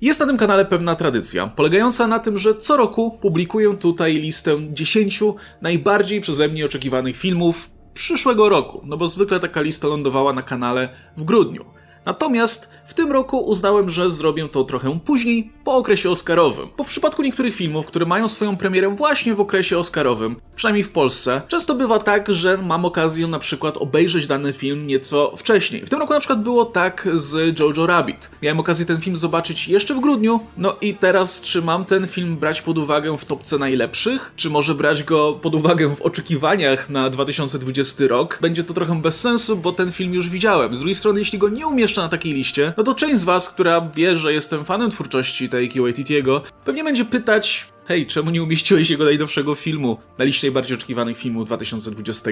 Jest na tym kanale pewna tradycja, polegająca na tym, że co roku publikuję tutaj listę 10 najbardziej przeze mnie oczekiwanych filmów przyszłego roku, no bo zwykle taka lista lądowała na kanale w grudniu. Natomiast w tym roku uznałem, że zrobię to trochę później, po okresie Oscarowym. Bo w przypadku niektórych filmów, które mają swoją premierę właśnie w okresie Oscarowym, przynajmniej w Polsce, często bywa tak, że mam okazję na przykład obejrzeć dany film nieco wcześniej. W tym roku na przykład było tak z Jojo Rabbit. Miałem okazję ten film zobaczyć jeszcze w grudniu, no i teraz czy mam ten film brać pod uwagę w topce najlepszych, czy może brać go pod uwagę w oczekiwaniach na 2020 rok? Będzie to trochę bez sensu, bo ten film już widziałem. Z drugiej strony, jeśli go nie umieszczę na takiej liście, no to część z was, która wie, że jestem fanem twórczości Taiki Waititiego, pewnie będzie pytać, hej, czemu nie umieściłeś jego najnowszego filmu na liście najbardziej oczekiwanych filmów 2020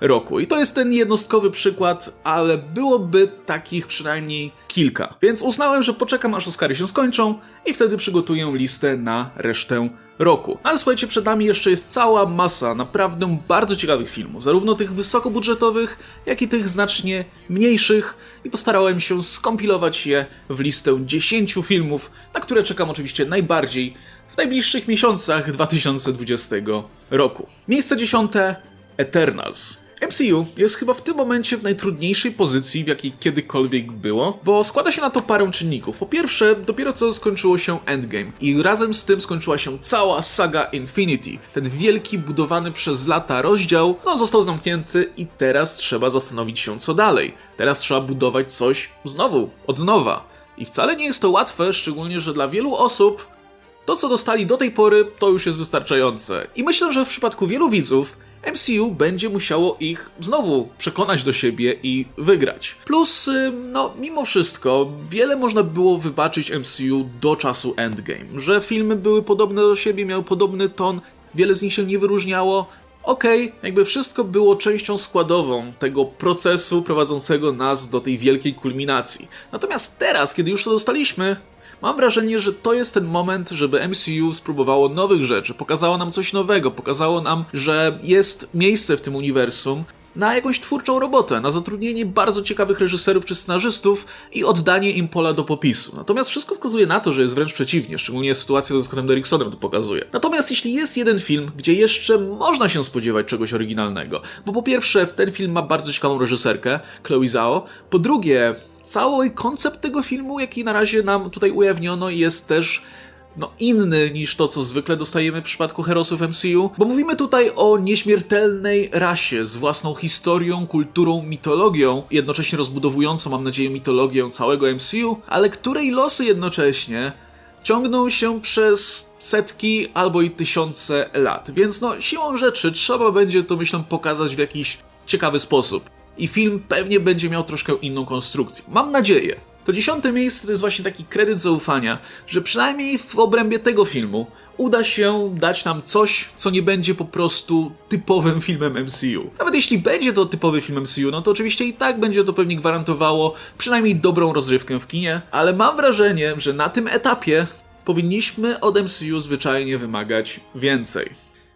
roku? I to jest ten jednostkowy przykład, ale byłoby takich przynajmniej kilka. Więc uznałem, że poczekam aż Oscary się skończą i wtedy przygotuję listę na resztę roku. Ale słuchajcie, przed nami jeszcze jest cała masa naprawdę bardzo ciekawych filmów, zarówno tych wysokobudżetowych, jak i tych znacznie mniejszych i postarałem się skompilować je w listę 10 filmów, na które czekam oczywiście najbardziej w najbliższych miesiącach 2020 roku. Miejsce dziesiąte Eternals. MCU jest chyba w tym momencie w najtrudniejszej pozycji, w jakiej kiedykolwiek było, bo składa się na to parę czynników. Po pierwsze, dopiero co skończyło się Endgame i razem z tym skończyła się cała saga Infinity. Ten wielki, budowany przez lata rozdział, no został zamknięty i teraz trzeba zastanowić się co dalej. Teraz trzeba budować coś znowu, od nowa. I wcale nie jest to łatwe, szczególnie, że dla wielu osób to, co dostali do tej pory, to już jest wystarczające. I myślę, że w przypadku wielu widzów MCU będzie musiało ich znowu przekonać do siebie i wygrać. Plus, no, mimo wszystko, wiele można było wybaczyć MCU do czasu Endgame. Że filmy były podobne do siebie, miały podobny ton, wiele z nich się nie wyróżniało. Okej, okay, jakby wszystko było częścią składową tego procesu prowadzącego nas do tej wielkiej kulminacji. Natomiast teraz, kiedy już to dostaliśmy, Mam wrażenie, że to jest ten moment, żeby MCU spróbowało nowych rzeczy, pokazało nam coś nowego, pokazało nam, że jest miejsce w tym uniwersum, na jakąś twórczą robotę, na zatrudnienie bardzo ciekawych reżyserów czy scenarzystów i oddanie im pola do popisu. Natomiast wszystko wskazuje na to, że jest wręcz przeciwnie, szczególnie sytuacja ze Scottem Derricksonem to pokazuje. Natomiast jeśli jest jeden film, gdzie jeszcze można się spodziewać czegoś oryginalnego, bo po pierwsze ten film ma bardzo ciekawą reżyserkę, Chloe Zhao, po drugie cały koncept tego filmu, jaki na razie nam tutaj ujawniono, jest też no, inny niż to, co zwykle dostajemy w przypadku herosów MCU, bo mówimy tutaj o nieśmiertelnej rasie z własną historią, kulturą, mitologią, jednocześnie rozbudowującą, mam nadzieję, mitologię całego MCU, ale której losy jednocześnie ciągną się przez setki albo i tysiące lat. Więc no, siłą rzeczy trzeba będzie to, myślę, pokazać w jakiś ciekawy sposób i film pewnie będzie miał troszkę inną konstrukcję. Mam nadzieję. To dziesiąte miejsce to jest właśnie taki kredyt zaufania, że przynajmniej w obrębie tego filmu uda się dać nam coś, co nie będzie po prostu typowym filmem MCU. Nawet jeśli będzie to typowy film MCU, no to oczywiście i tak będzie to pewnie gwarantowało przynajmniej dobrą rozrywkę w kinie, ale mam wrażenie, że na tym etapie powinniśmy od MCU zwyczajnie wymagać więcej.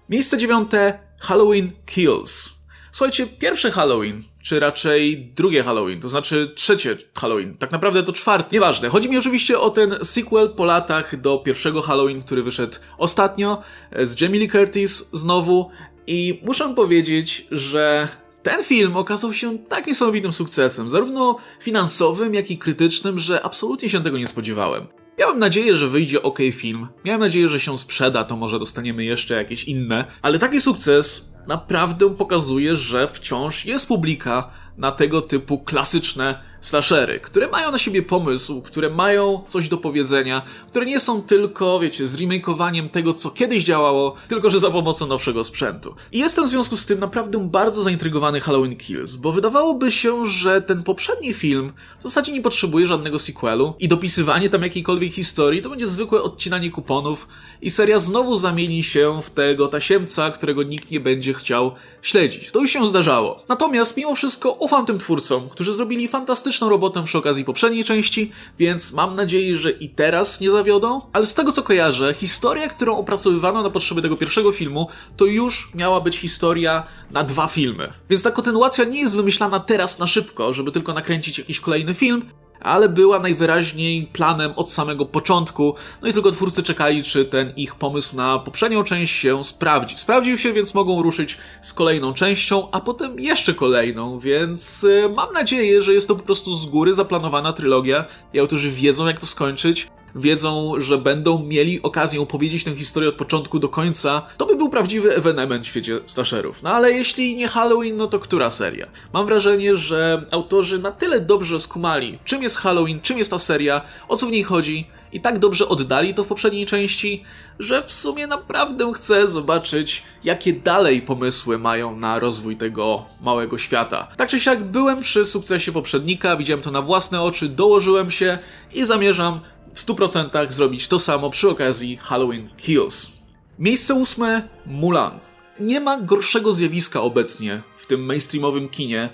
Miejsce dziewiąte Halloween Kills. Słuchajcie, pierwsze Halloween, czy raczej drugie Halloween, to znaczy trzecie Halloween, tak naprawdę to czwarte, nieważne. Chodzi mi oczywiście o ten sequel po latach do pierwszego Halloween, który wyszedł ostatnio, e, z Jamie Lee Curtis znowu i muszę powiedzieć, że ten film okazał się tak niesamowitym sukcesem, zarówno finansowym, jak i krytycznym, że absolutnie się tego nie spodziewałem. Miałem nadzieję, że wyjdzie ok film. Miałem nadzieję, że się sprzeda, to może dostaniemy jeszcze jakieś inne. Ale taki sukces naprawdę pokazuje, że wciąż jest publika na tego typu klasyczne slashery, które mają na siebie pomysł, które mają coś do powiedzenia, które nie są tylko, wiecie, zremakeowaniem tego, co kiedyś działało, tylko że za pomocą nowszego sprzętu. I jestem w związku z tym naprawdę bardzo zaintrygowany Halloween Kills, bo wydawałoby się, że ten poprzedni film w zasadzie nie potrzebuje żadnego sequelu i dopisywanie tam jakiejkolwiek historii to będzie zwykłe odcinanie kuponów i seria znowu zamieni się w tego tasiemca, którego nikt nie będzie chciał śledzić. To już się zdarzało. Natomiast mimo wszystko ufam tym twórcom, którzy zrobili fantastyczne fantastyczną robotę przy okazji poprzedniej części, więc mam nadzieję, że i teraz nie zawiodą. Ale z tego co kojarzę, historia, którą opracowywano na potrzeby tego pierwszego filmu, to już miała być historia na dwa filmy. Więc ta kontynuacja nie jest wymyślana teraz na szybko, żeby tylko nakręcić jakiś kolejny film, ale była najwyraźniej planem od samego początku, no i tylko twórcy czekali, czy ten ich pomysł na poprzednią część się sprawdzi. Sprawdził się, więc mogą ruszyć z kolejną częścią, a potem jeszcze kolejną, więc y, mam nadzieję, że jest to po prostu z góry zaplanowana trylogia. I autorzy wiedzą, jak to skończyć wiedzą, że będą mieli okazję opowiedzieć tę historię od początku do końca, to by był prawdziwy ewenement w świecie slasherów. No ale jeśli nie Halloween, no to która seria? Mam wrażenie, że autorzy na tyle dobrze skumali, czym jest Halloween, czym jest ta seria, o co w niej chodzi, i tak dobrze oddali to w poprzedniej części, że w sumie naprawdę chcę zobaczyć, jakie dalej pomysły mają na rozwój tego małego świata. Tak czy siak byłem przy sukcesie poprzednika, widziałem to na własne oczy, dołożyłem się i zamierzam w 100% zrobić to samo przy okazji Halloween Kills. Miejsce ósme Mulan. Nie ma gorszego zjawiska obecnie w tym mainstreamowym kinie,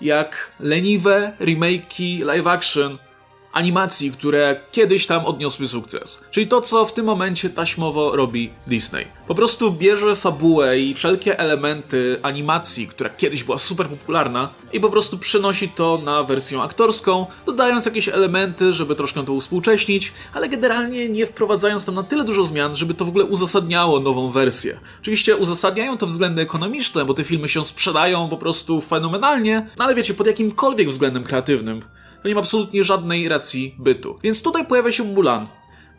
jak leniwe remake'i live action animacji, które kiedyś tam odniosły sukces. Czyli to, co w tym momencie taśmowo robi Disney. Po prostu bierze fabułę i wszelkie elementy animacji, która kiedyś była super popularna, i po prostu przenosi to na wersję aktorską, dodając jakieś elementy, żeby troszkę to uspółcześnić, ale generalnie nie wprowadzając tam na tyle dużo zmian, żeby to w ogóle uzasadniało nową wersję. Oczywiście uzasadniają to względy ekonomiczne, bo te filmy się sprzedają po prostu fenomenalnie, no ale wiecie, pod jakimkolwiek względem kreatywnym to nie ma absolutnie żadnej racji bytu. Więc tutaj pojawia się Mulan.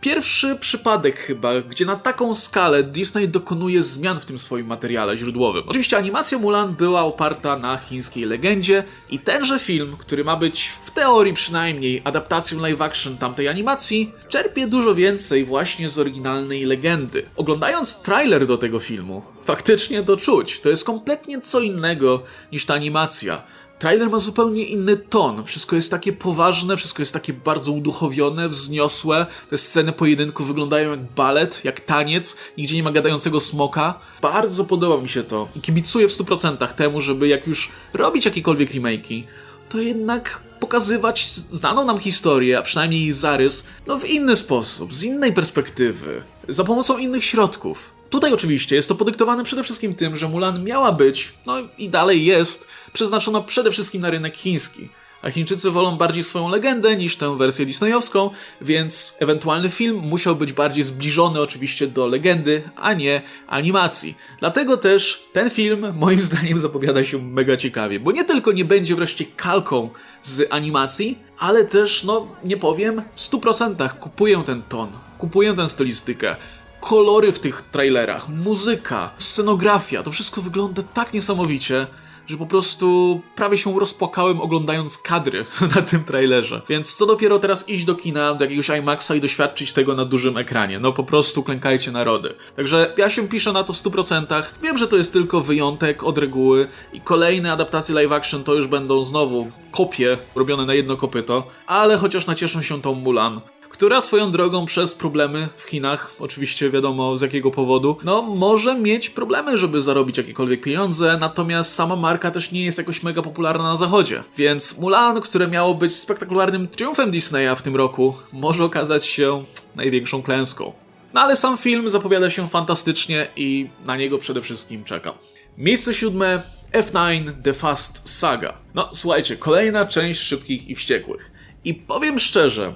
Pierwszy przypadek chyba, gdzie na taką skalę Disney dokonuje zmian w tym swoim materiale źródłowym. Oczywiście animacja Mulan była oparta na chińskiej legendzie i tenże film, który ma być w teorii przynajmniej adaptacją live action tamtej animacji, czerpie dużo więcej właśnie z oryginalnej legendy. Oglądając trailer do tego filmu, faktycznie to czuć. To jest kompletnie co innego niż ta animacja. Trailer ma zupełnie inny ton. Wszystko jest takie poważne, wszystko jest takie bardzo uduchowione, wzniosłe. Te sceny pojedynku wyglądają jak balet, jak taniec. Nigdzie nie ma gadającego smoka. Bardzo podoba mi się to. I kibicuję w 100% temu, żeby jak już robić jakiekolwiek remake'i, to jednak pokazywać znaną nam historię, a przynajmniej jej zarys, no w inny sposób, z innej perspektywy, za pomocą innych środków. Tutaj oczywiście jest to podyktowane przede wszystkim tym, że Mulan miała być, no i dalej jest, przeznaczona przede wszystkim na rynek chiński. A Chińczycy wolą bardziej swoją legendę niż tę wersję disneyowską, więc ewentualny film musiał być bardziej zbliżony oczywiście do legendy, a nie animacji. Dlatego też ten film moim zdaniem zapowiada się mega ciekawie, bo nie tylko nie będzie wreszcie kalką z animacji, ale też, no nie powiem, w 100% kupuję ten ton, kupuję tę stylistykę kolory w tych trailerach, muzyka, scenografia, to wszystko wygląda tak niesamowicie, że po prostu prawie się rozpłakałem oglądając kadry na tym trailerze. Więc co dopiero teraz iść do kina, do jakiegoś IMAXa i doświadczyć tego na dużym ekranie. No po prostu klękajcie narody. Także ja się piszę na to w 100%. Wiem, że to jest tylko wyjątek od reguły i kolejne adaptacje live action to już będą znowu kopie robione na jedno kopyto, ale chociaż nacieszę się tą Mulan która swoją drogą przez problemy w Chinach, oczywiście wiadomo z jakiego powodu, no może mieć problemy, żeby zarobić jakiekolwiek pieniądze, natomiast sama marka też nie jest jakoś mega popularna na zachodzie. Więc Mulan, które miało być spektakularnym triumfem Disneya w tym roku, może okazać się największą klęską. No ale sam film zapowiada się fantastycznie i na niego przede wszystkim czekam. Miejsce siódme F9 The Fast Saga. No słuchajcie, kolejna część szybkich i wściekłych. I powiem szczerze,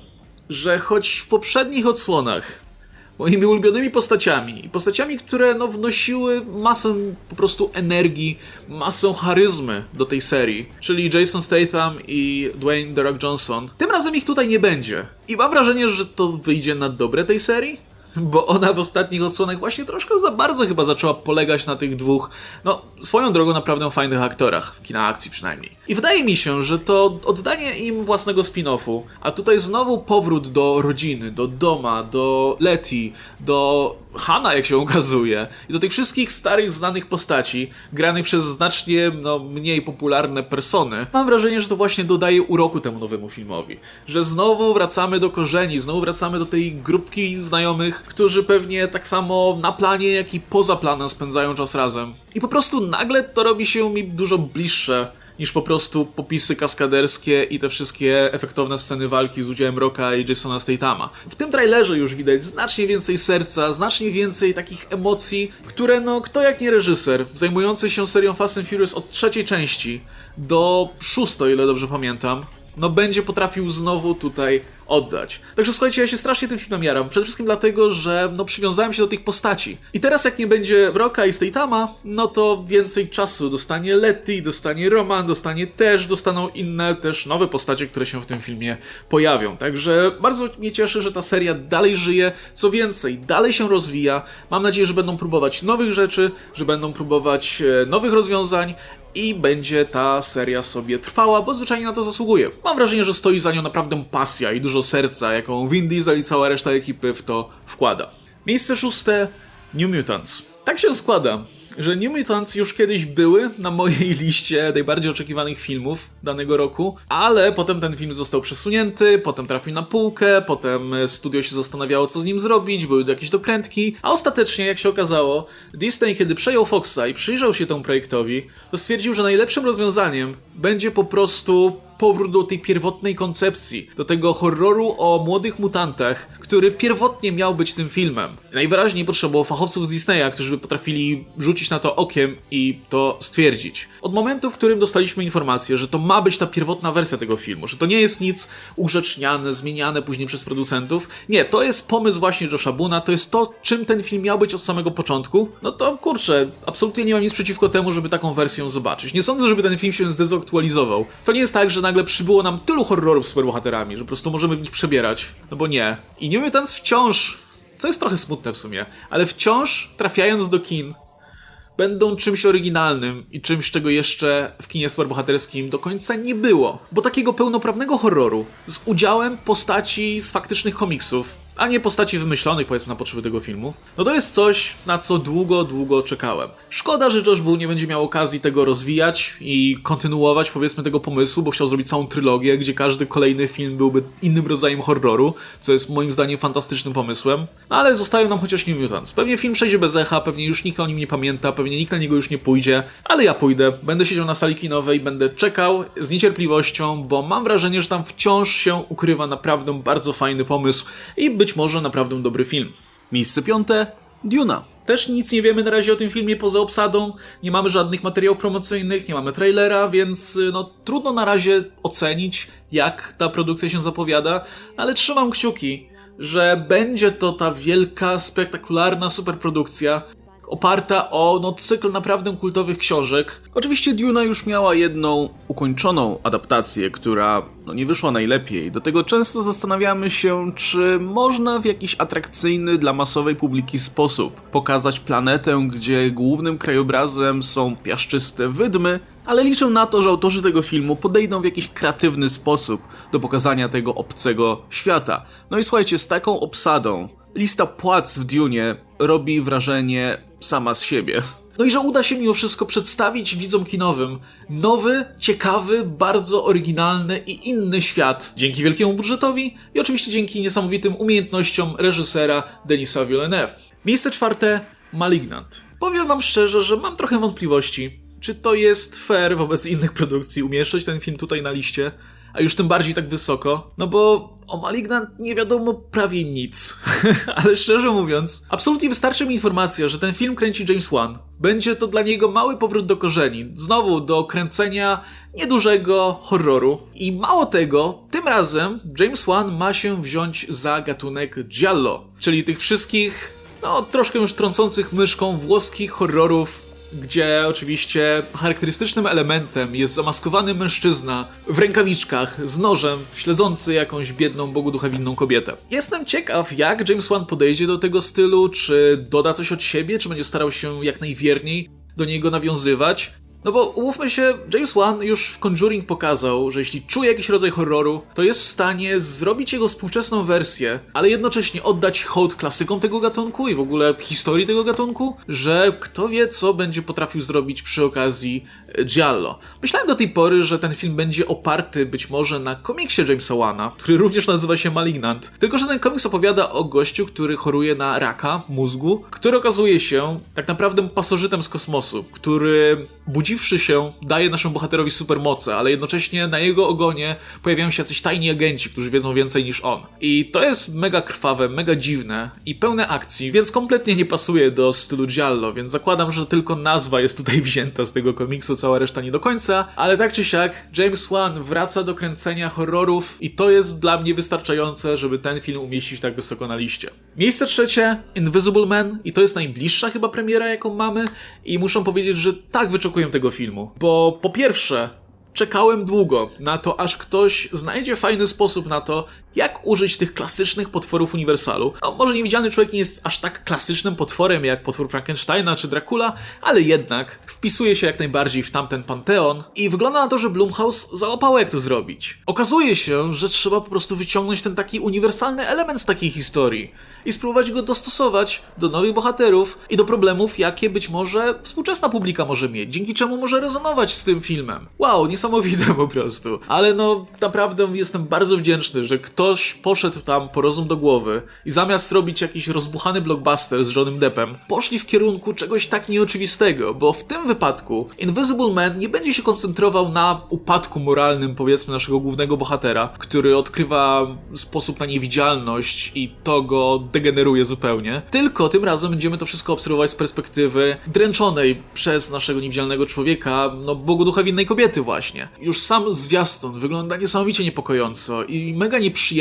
że choć w poprzednich odsłonach moimi ulubionymi postaciami, postaciami, które no, wnosiły masę po prostu energii, masę charyzmy do tej serii, czyli Jason Statham i Dwayne The Rock Johnson, tym razem ich tutaj nie będzie. I mam wrażenie, że to wyjdzie na dobre tej serii bo ona w ostatnich odsłonach właśnie troszkę za bardzo chyba zaczęła polegać na tych dwóch, no swoją drogą naprawdę fajnych aktorach, kina akcji przynajmniej. I wydaje mi się, że to oddanie im własnego spin-offu, a tutaj znowu powrót do rodziny, do doma, do Letty, do Hana, jak się okazuje, i do tych wszystkich starych, znanych postaci, granych przez znacznie no, mniej popularne persony, mam wrażenie, że to właśnie dodaje uroku temu nowemu filmowi. Że znowu wracamy do korzeni, znowu wracamy do tej grupki znajomych, którzy pewnie tak samo na planie, jak i poza planem spędzają czas razem. I po prostu nagle to robi się mi dużo bliższe niż po prostu popisy kaskaderskie i te wszystkie efektowne sceny walki z udziałem Rocka i Jasona Statama. W tym trailerze już widać znacznie więcej serca, znacznie więcej takich emocji, które no kto jak nie reżyser, zajmujący się serią Fast and Furious od trzeciej części do szóstej, ile dobrze pamiętam, no będzie potrafił znowu tutaj oddać. Także słuchajcie, ja się strasznie tym filmem jaram. Przede wszystkim dlatego, że no przywiązałem się do tych postaci. I teraz jak nie będzie Wroka i Statama, no to więcej czasu dostanie Letty, dostanie Roman, dostanie też, dostaną inne też nowe postacie, które się w tym filmie pojawią. Także bardzo mnie cieszy, że ta seria dalej żyje. Co więcej, dalej się rozwija. Mam nadzieję, że będą próbować nowych rzeczy, że będą próbować e, nowych rozwiązań i będzie ta seria sobie trwała, bo zwyczajnie na to zasługuje. Mam wrażenie, że stoi za nią naprawdę pasja i dużo serca, jaką Vin Diesel i cała reszta ekipy w to wkłada. Miejsce szóste New Mutants. Tak się składa, że New Mutants już kiedyś były na mojej liście najbardziej oczekiwanych filmów danego roku, ale potem ten film został przesunięty, potem trafił na półkę, potem studio się zastanawiało, co z nim zrobić, były jakieś dokrętki, a ostatecznie, jak się okazało, Disney, kiedy przejął Foxa i przyjrzał się temu projektowi, to stwierdził, że najlepszym rozwiązaniem będzie po prostu powrót do tej pierwotnej koncepcji, do tego horroru o młodych mutantach, który pierwotnie miał być tym filmem. Najwyraźniej potrzebowało fachowców z Disneya, którzy by potrafili rzucić na to okiem i to stwierdzić. Od momentu, w którym dostaliśmy informację, że to ma być ta pierwotna wersja tego filmu, że to nie jest nic ugrzeczniane, zmieniane później przez producentów, nie, to jest pomysł właśnie Josha Buna, to jest to, czym ten film miał być od samego początku, no to kurczę, absolutnie nie mam nic przeciwko temu, żeby taką wersję zobaczyć. Nie sądzę, żeby ten film się zdezaktualizował. To nie jest tak, że nagle przybyło nam tylu horrorów z superbohaterami, że po prostu możemy w nich przebierać. No bo nie. I nie Mutants wciąż, co jest trochę smutne w sumie, ale wciąż trafiając do kin, będą czymś oryginalnym i czymś, czego jeszcze w kinie superbohaterskim do końca nie było. Bo takiego pełnoprawnego horroru z udziałem postaci z faktycznych komiksów, a nie postaci wymyślonych, powiedzmy, na potrzeby tego filmu, no to jest coś, na co długo, długo czekałem. Szkoda, że Josh Bull nie będzie miał okazji tego rozwijać i kontynuować, powiedzmy, tego pomysłu, bo chciał zrobić całą trylogię, gdzie każdy kolejny film byłby innym rodzajem horroru, co jest moim zdaniem fantastycznym pomysłem. No ale zostają nam chociaż New Mutants. Pewnie film przejdzie bez echa, pewnie już nikt o nim nie pamięta, pewnie nikt na niego już nie pójdzie, ale ja pójdę, będę siedział na sali kinowej, będę czekał z niecierpliwością, bo mam wrażenie, że tam wciąż się ukrywa naprawdę bardzo fajny pomysł i być być może naprawdę dobry film. Miejsce piąte Duna. Też nic nie wiemy na razie o tym filmie poza obsadą, nie mamy żadnych materiałów promocyjnych, nie mamy trailera, więc y, no, trudno na razie ocenić, jak ta produkcja się zapowiada, ale trzymam kciuki, że będzie to ta wielka, spektakularna superprodukcja, oparta o no, cykl naprawdę kultowych książek. Oczywiście Duna już miała jedną ukończoną adaptację, która no, nie wyszła najlepiej. Do tego często zastanawiamy się, czy można w jakiś atrakcyjny dla masowej publiki sposób pokazać planetę, gdzie głównym krajobrazem są piaszczyste wydmy, ale liczę na to, że autorzy tego filmu podejdą w jakiś kreatywny sposób do pokazania tego obcego świata. No i słuchajcie, z taką obsadą lista płac w Dune robi wrażenie sama z siebie. No i że uda się mimo wszystko przedstawić widzom kinowym nowy, ciekawy, bardzo oryginalny i inny świat. Dzięki wielkiemu budżetowi i oczywiście dzięki niesamowitym umiejętnościom reżysera Denisa Villeneuve. Miejsce czwarte Malignant. Powiem wam szczerze, że mam trochę wątpliwości, czy to jest fair wobec innych produkcji umieszczać ten film tutaj na liście, a już tym bardziej tak wysoko, no bo o Malignant nie wiadomo prawie nic. Ale szczerze mówiąc, absolutnie wystarczy mi informacja, że ten film kręci James Wan. Będzie to dla niego mały powrót do korzeni, znowu do kręcenia niedużego horroru. I mało tego, tym razem James Wan ma się wziąć za gatunek giallo, czyli tych wszystkich, no troszkę już trącących myszką włoskich horrorów gdzie oczywiście charakterystycznym elementem jest zamaskowany mężczyzna w rękawiczkach z nożem, śledzący jakąś biedną, bogu ducha winną kobietę. Jestem ciekaw, jak James Wan podejdzie do tego stylu, czy doda coś od siebie, czy będzie starał się jak najwierniej do niego nawiązywać. No bo umówmy się, James Wan już w Conjuring pokazał, że jeśli czuje jakiś rodzaj horroru, to jest w stanie zrobić jego współczesną wersję, ale jednocześnie oddać hołd klasykom tego gatunku i w ogóle historii tego gatunku, że kto wie, co będzie potrafił zrobić przy okazji e, Giallo. Myślałem do tej pory, że ten film będzie oparty być może na komiksie Jamesa Wana, który również nazywa się Malignant. Tylko, że ten komiks opowiada o gościu, który choruje na raka mózgu, który okazuje się tak naprawdę pasożytem z kosmosu, który budzi obudziwszy się, daje naszemu bohaterowi supermoce, ale jednocześnie na jego ogonie pojawiają się jacyś tajni agenci, którzy wiedzą więcej niż on. I to jest mega krwawe, mega dziwne i pełne akcji, więc kompletnie nie pasuje do stylu Giallo, więc zakładam, że tylko nazwa jest tutaj wzięta z tego komiksu, cała reszta nie do końca, ale tak czy siak James Wan wraca do kręcenia horrorów i to jest dla mnie wystarczające, żeby ten film umieścić tak wysoko na liście. Miejsce trzecie Invisible Man i to jest najbliższa chyba premiera jaką mamy i muszę powiedzieć, że tak wyczekuję tego filmu, bo po pierwsze czekałem długo na to, aż ktoś znajdzie fajny sposób na to, jak użyć tych klasycznych potworów Uniwersalu. No, może niewidzialny człowiek nie jest aż tak klasycznym potworem jak potwór Frankensteina czy Dracula, ale jednak wpisuje się jak najbardziej w tamten panteon i wygląda na to, że Blumhouse załapało jak to zrobić. Okazuje się, że trzeba po prostu wyciągnąć ten taki uniwersalny element z takiej historii i spróbować go dostosować do nowych bohaterów i do problemów, jakie być może współczesna publika może mieć, dzięki czemu może rezonować z tym filmem. Wow, niesamowite po prostu. Ale no, naprawdę jestem bardzo wdzięczny, że ktoś poszedł tam po rozum do głowy i zamiast robić jakiś rozbuchany blockbuster z Johnem Deppem, poszli w kierunku czegoś tak nieoczywistego, bo w tym wypadku Invisible Man nie będzie się koncentrował na upadku moralnym, powiedzmy, naszego głównego bohatera, który odkrywa sposób na niewidzialność i to go degeneruje zupełnie, tylko tym razem będziemy to wszystko obserwować z perspektywy dręczonej przez naszego niewidzialnego człowieka, no Bogu ducha winnej kobiety właśnie. Już sam zwiastun wygląda niesamowicie niepokojąco i mega nieprzyjemnie.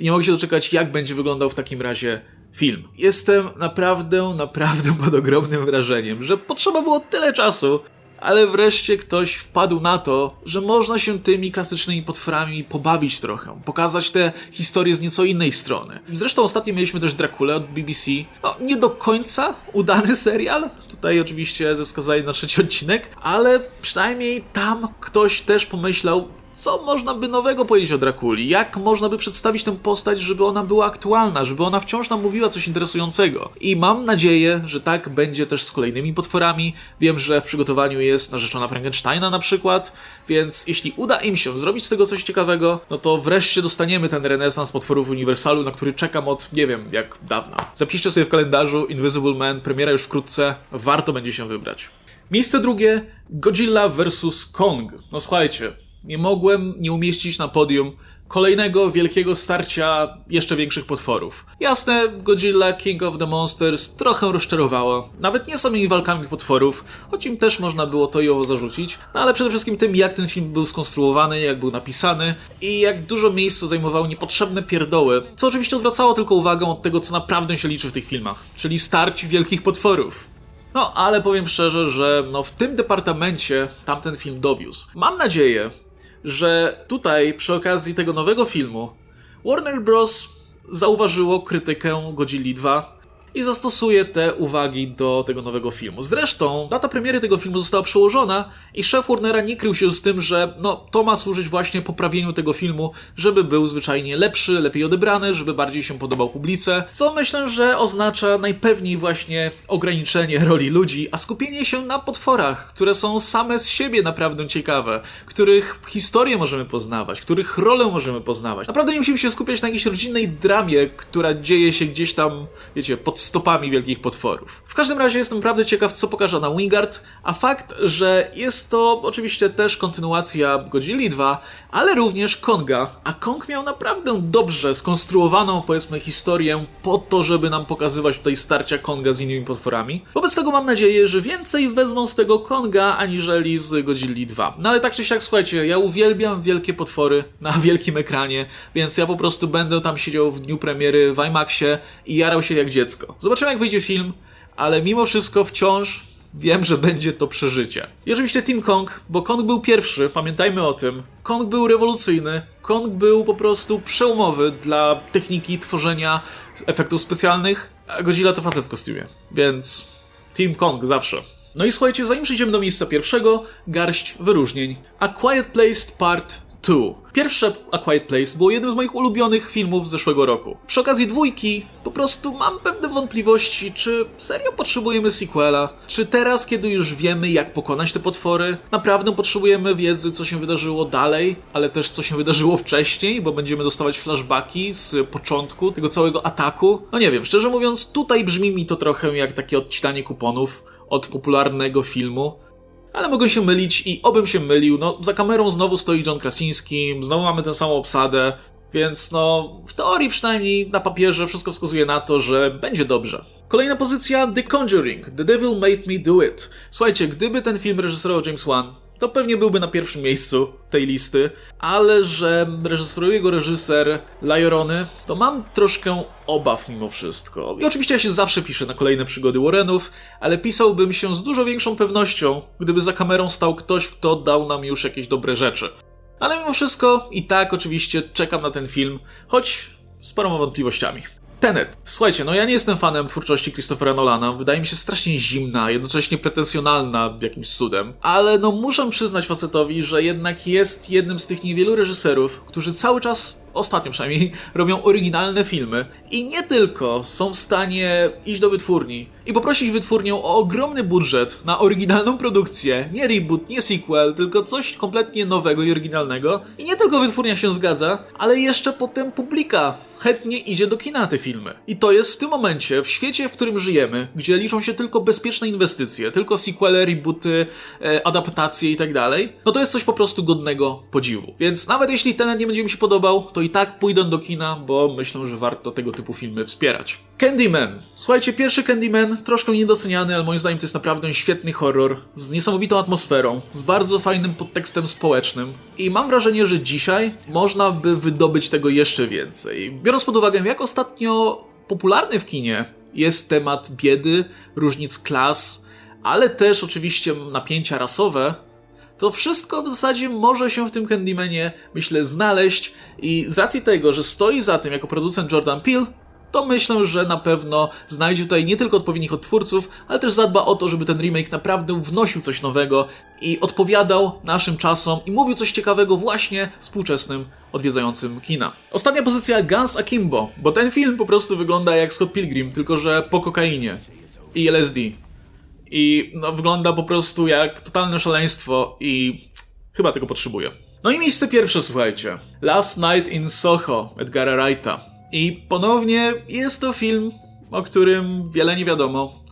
Nie mogę się doczekać, jak będzie wyglądał w takim razie film. Jestem naprawdę, naprawdę pod ogromnym wrażeniem, że potrzeba było tyle czasu, ale wreszcie ktoś wpadł na to, że można się tymi klasycznymi potworami pobawić trochę, pokazać te historie z nieco innej strony. Zresztą ostatnio mieliśmy też Dracula od BBC. No, nie do końca udany serial, tutaj oczywiście ze wskazaniem na trzeci odcinek, ale przynajmniej tam ktoś też pomyślał, co można by nowego powiedzieć o Drakuli? Jak można by przedstawić tę postać, żeby ona była aktualna, żeby ona wciąż nam mówiła coś interesującego? I mam nadzieję, że tak będzie też z kolejnymi potworami. Wiem, że w przygotowaniu jest narzeczona Frankensteina na przykład, więc jeśli uda im się zrobić z tego coś ciekawego, no to wreszcie dostaniemy ten renesans potworów Uniwersalu, na który czekam od nie wiem jak dawna. Zapiszcie sobie w kalendarzu Invisible Man, premiera już wkrótce, warto będzie się wybrać. Miejsce drugie Godzilla vs. Kong. No słuchajcie, nie mogłem nie umieścić na podium kolejnego wielkiego starcia jeszcze większych potworów. Jasne, Godzilla King of the Monsters trochę rozczarowało. Nawet nie samymi walkami potworów, choć im też można było to i owo zarzucić, no ale przede wszystkim tym, jak ten film był skonstruowany, jak był napisany i jak dużo miejsca zajmowały niepotrzebne pierdoły, co oczywiście odwracało tylko uwagę od tego, co naprawdę się liczy w tych filmach, czyli starć wielkich potworów. No, ale powiem szczerze, że no, w tym departamencie tamten film dowiózł. Mam nadzieję, że tutaj przy okazji tego nowego filmu Warner Bros. zauważyło krytykę Godzilli 2 i zastosuje te uwagi do tego nowego filmu. Zresztą data premiery tego filmu została przełożona i szef Warnera nie krył się z tym, że no, to ma służyć właśnie poprawieniu tego filmu, żeby był zwyczajnie lepszy, lepiej odebrany, żeby bardziej się podobał publice, co myślę, że oznacza najpewniej właśnie ograniczenie roli ludzi, a skupienie się na potworach, które są same z siebie naprawdę ciekawe, których historię możemy poznawać, których rolę możemy poznawać. Naprawdę nie musimy się skupiać na jakiejś rodzinnej dramie, która dzieje się gdzieś tam, wiecie, pod stopami wielkich potworów. W każdym razie jestem naprawdę ciekaw, co pokaże nam Wingard, a fakt, że jest to oczywiście też kontynuacja Godzilli 2, ale również Konga, a Kong miał naprawdę dobrze skonstruowaną, powiedzmy, historię po to, żeby nam pokazywać tutaj starcia Konga z innymi potworami. Wobec tego mam nadzieję, że więcej wezmą z tego Konga, aniżeli z Godzilli 2. No ale tak czy siak, słuchajcie, ja uwielbiam wielkie potwory na wielkim ekranie, więc ja po prostu będę tam siedział w dniu premiery w IMAXie i jarał się jak dziecko. Zobaczymy jak wyjdzie film, ale mimo wszystko wciąż wiem, że będzie to przeżycie. I oczywiście Team Kong, bo Kong był pierwszy, pamiętajmy o tym. Kong był rewolucyjny, Kong był po prostu przełomowy dla techniki tworzenia efektów specjalnych, a Godzilla to facet w kostiumie, więc Team Kong zawsze. No i słuchajcie, zanim przejdziemy do miejsca pierwszego, garść wyróżnień. A Quiet Place Part 2. Pierwsze A Quiet Place było jednym z moich ulubionych filmów z zeszłego roku. Przy okazji dwójki po prostu mam pewne wątpliwości, czy serio potrzebujemy sequela? Czy teraz, kiedy już wiemy, jak pokonać te potwory, naprawdę potrzebujemy wiedzy, co się wydarzyło dalej, ale też co się wydarzyło wcześniej, bo będziemy dostawać flashbacki z początku tego całego ataku? No nie wiem, szczerze mówiąc, tutaj brzmi mi to trochę jak takie odcinanie kuponów od popularnego filmu. Ale mogę się mylić i obym się mylił. No, za kamerą znowu stoi John Krasiński, znowu mamy tę samą obsadę. Więc no, w teorii przynajmniej na papierze wszystko wskazuje na to, że będzie dobrze. Kolejna pozycja The Conjuring. The Devil Made Me Do It. Słuchajcie, gdyby ten film reżyserował James Wan, to pewnie byłby na pierwszym miejscu tej listy, ale że reżyseruje go reżyser Lajorony, to mam troszkę obaw mimo wszystko. I oczywiście ja się zawsze piszę na kolejne przygody Warrenów, ale pisałbym się z dużo większą pewnością, gdyby za kamerą stał ktoś, kto dał nam już jakieś dobre rzeczy. Ale mimo wszystko i tak oczywiście czekam na ten film, choć z paroma wątpliwościami. Tenet. Słuchajcie, no ja nie jestem fanem twórczości Christophera Nolana. Wydaje mi się strasznie zimna, jednocześnie pretensjonalna jakimś cudem. Ale no muszę przyznać facetowi, że jednak jest jednym z tych niewielu reżyserów, którzy cały czas ostatnio przynajmniej, robią oryginalne filmy i nie tylko są w stanie iść do wytwórni i poprosić wytwórnię o ogromny budżet na oryginalną produkcję, nie reboot, nie sequel, tylko coś kompletnie nowego i oryginalnego. I nie tylko wytwórnia się zgadza, ale jeszcze potem publika chętnie idzie do kina te filmy. I to jest w tym momencie, w świecie, w którym żyjemy, gdzie liczą się tylko bezpieczne inwestycje, tylko sequele, rebooty, e, adaptacje i tak dalej, no to jest coś po prostu godnego podziwu. Więc nawet jeśli ten nie będzie mi się podobał, to i tak pójdę do kina, bo myślę, że warto tego typu filmy wspierać. Candyman. Słuchajcie, pierwszy Candyman, troszkę niedoceniany, ale moim zdaniem to jest naprawdę świetny horror, z niesamowitą atmosferą, z bardzo fajnym podtekstem społecznym. I mam wrażenie, że dzisiaj można by wydobyć tego jeszcze więcej. Biorąc pod uwagę, jak ostatnio popularny w kinie jest temat biedy, różnic klas, ale też oczywiście napięcia rasowe, to wszystko w zasadzie może się w tym Candymanie, myślę, znaleźć i z racji tego, że stoi za tym jako producent Jordan Peele, to myślę, że na pewno znajdzie tutaj nie tylko odpowiednich odtwórców, ale też zadba o to, żeby ten remake naprawdę wnosił coś nowego i odpowiadał naszym czasom i mówił coś ciekawego właśnie współczesnym odwiedzającym kina. Ostatnia pozycja Guns Akimbo, bo ten film po prostu wygląda jak Scott Pilgrim, tylko że po kokainie i LSD. I no, wygląda po prostu jak totalne szaleństwo i chyba tego potrzebuję. No i miejsce pierwsze, słuchajcie. Last Night in Soho Edgara Wrighta. I ponownie jest to film, o którym wiele nie wiadomo.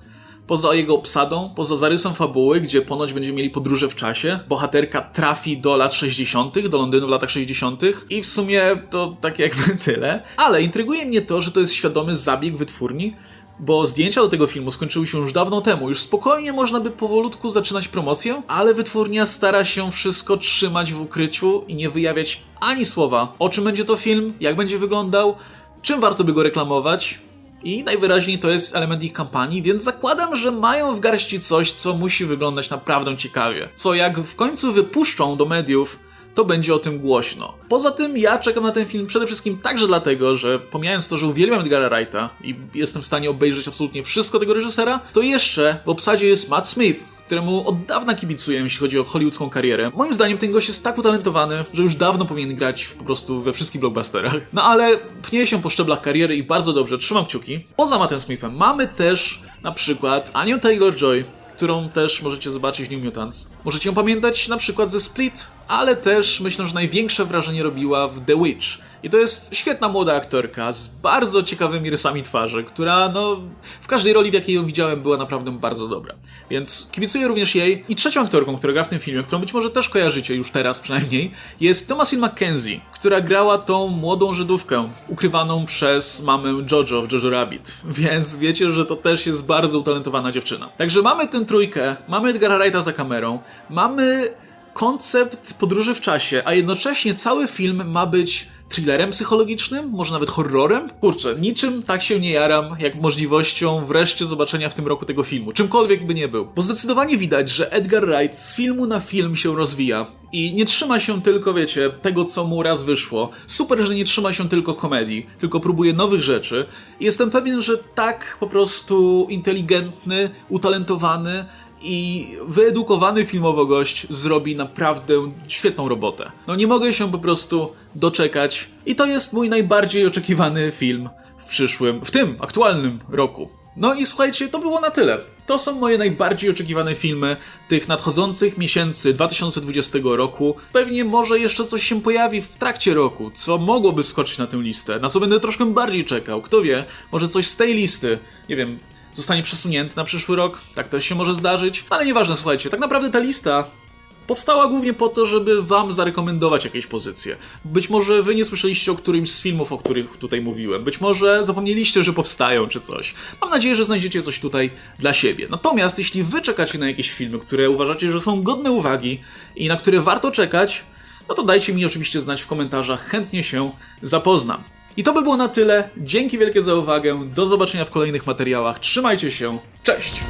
Poza jego obsadą, poza zarysem fabuły, gdzie ponoć będziemy mieli podróże w czasie, bohaterka trafi do lat 60., do Londynu w latach 60. i w sumie to tak jakby tyle. Ale intryguje mnie to, że to jest świadomy zabieg wytwórni, bo zdjęcia do tego filmu skończyły się już dawno temu. Już spokojnie można by powolutku zaczynać promocję, ale wytwórnia stara się wszystko trzymać w ukryciu i nie wyjawiać ani słowa, o czym będzie to film, jak będzie wyglądał, czym warto by go reklamować. I najwyraźniej to jest element ich kampanii, więc zakładam, że mają w garści coś, co musi wyglądać naprawdę ciekawie. Co jak w końcu wypuszczą do mediów, to będzie o tym głośno. Poza tym ja czekam na ten film przede wszystkim także dlatego, że pomijając to, że uwielbiam Edgara Wrighta i jestem w stanie obejrzeć absolutnie wszystko tego reżysera, to jeszcze w obsadzie jest Matt Smith, któremu od dawna kibicuję, jeśli chodzi o hollywoodzką karierę. Moim zdaniem ten gość jest tak utalentowany, że już dawno powinien grać po prostu we wszystkich blockbusterach. No ale pnie się po szczeblach kariery i bardzo dobrze, trzymam kciuki. Poza Mattem Smithem mamy też na przykład Anię Taylor-Joy, którą też możecie zobaczyć w New Mutants. Możecie ją pamiętać na przykład ze Split, ale też myślę, że największe wrażenie robiła w The Witch. I to jest świetna młoda aktorka z bardzo ciekawymi rysami twarzy, która no w każdej roli, w jakiej ją widziałem, była naprawdę bardzo dobra. Więc kibicuję również jej. I trzecią aktorką, która gra w tym filmie, którą być może też kojarzycie już teraz przynajmniej, jest Thomasin McKenzie, która grała tą młodą Żydówkę, ukrywaną przez mamę Jojo w Jojo Rabbit. Więc wiecie, że to też jest bardzo utalentowana dziewczyna. Także mamy tę trójkę, mamy Edgara Wrighta za kamerą, mamy koncept podróży w czasie, a jednocześnie cały film ma być thrillerem psychologicznym, może nawet horrorem? Kurczę, niczym tak się nie jaram, jak możliwością wreszcie zobaczenia w tym roku tego filmu, czymkolwiek by nie był. Bo zdecydowanie widać, że Edgar Wright z filmu na film się rozwija i nie trzyma się tylko, wiecie, tego co mu raz wyszło. Super, że nie trzyma się tylko komedii, tylko próbuje nowych rzeczy. I jestem pewien, że tak po prostu inteligentny, utalentowany i wyedukowany filmowo gość zrobi naprawdę świetną robotę. No nie mogę się po prostu doczekać i to jest mój najbardziej oczekiwany film w przyszłym, w tym aktualnym roku. No i słuchajcie, to było na tyle. To są moje najbardziej oczekiwane filmy tych nadchodzących miesięcy 2020 roku. Pewnie może jeszcze coś się pojawi w trakcie roku, co mogłoby wskoczyć na tę listę, na co będę troszkę bardziej czekał. Kto wie, może coś z tej listy, nie wiem, zostanie przesunięty na przyszły rok, tak też się może zdarzyć, ale nieważne, słuchajcie, tak naprawdę ta lista powstała głównie po to, żeby wam zarekomendować jakieś pozycje. Być może wy nie słyszeliście o którymś z filmów, o których tutaj mówiłem. Być może zapomnieliście, że powstają czy coś. Mam nadzieję, że znajdziecie coś tutaj dla siebie. Natomiast jeśli wy czekacie na jakieś filmy, które uważacie, że są godne uwagi i na które warto czekać, no to dajcie mi oczywiście znać w komentarzach, chętnie się zapoznam. I to by było na tyle. Dzięki wielkie za uwagę. Do zobaczenia w kolejnych materiałach. Trzymajcie się. Cześć!